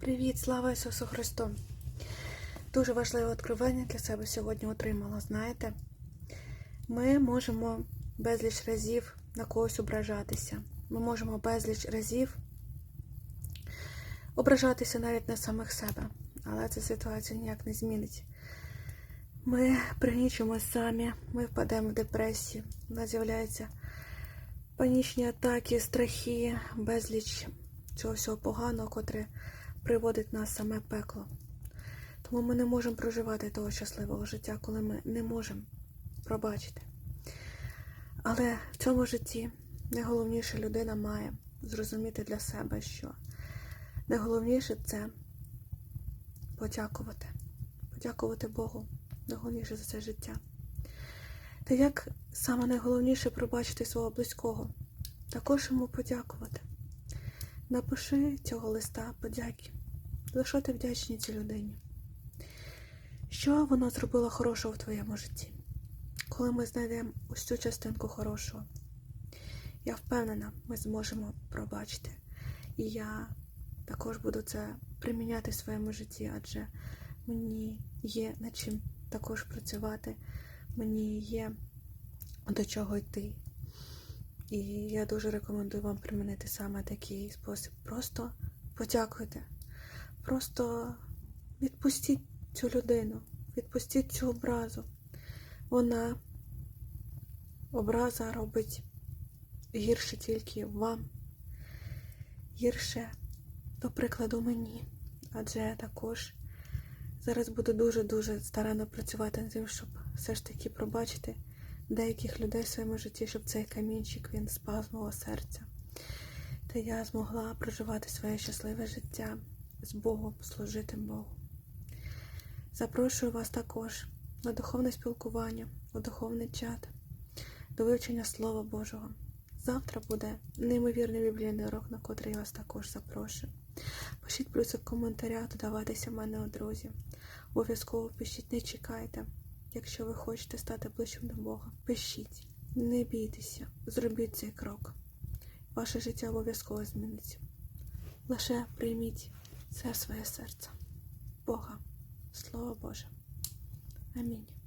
Привіт, слава Ісусу Христу! Дуже важливе откровення для себе сьогодні отримала. Знаєте, ми можемо безліч разів на когось ображатися. Ми можемо безліч разів ображатися навіть на самих себе, але ця ситуація ніяк не змінить. Ми пригнічимо самі, ми впадемо в депресію, у нас з'являються панічні атаки, страхи, безліч цього всього поганого, котре приводить нас саме пекло. Тому ми не можемо проживати того щасливого життя, коли ми не можемо пробачити. Але в цьому житті найголовніше людина має зрозуміти для себе, що найголовніше це подякувати. Подякувати Богу найголовніше за це життя. Та як саме найголовніше пробачити свого близького, також йому подякувати. Напиши цього листа подяки. За що ти вдячний цій людині? Що вона зробила хорошого в твоєму житті? Коли ми знайдемо ось цю частинку хорошого, я впевнена, ми зможемо пробачити. І я також буду це приміняти в своєму житті, адже мені є над чим також працювати, мені є до чого йти. І я дуже рекомендую вам примінити саме такий спосіб. Просто подякуйте. Просто відпустіть цю людину, відпустіть цю образу. Вона образа робить гірше тільки вам, гірше, до прикладу, мені. Адже я також зараз буду дуже-дуже старанно працювати над тим, щоб все ж таки пробачити деяких людей в своєму житті, щоб цей камінчик він спав з мого серця. Та я змогла проживати своє щасливе життя з Богом, служити Богу. Запрошую вас також на духовне спілкування, у духовний чат, до вивчення Слова Божого. Завтра буде неймовірний біблійний урок, на котрий я вас також запрошую. Пишіть плюсик в коментарях, додавайтеся в мене у друзі. Обов'язково пишіть, не чекайте. Якщо ви хочете стати ближчим до Бога, пишіть, не бійтеся, зробіть цей крок. Ваше життя обов'язково зміниться. Лише прийміть це в своє серце. Бога, Слово Боже. Амінь.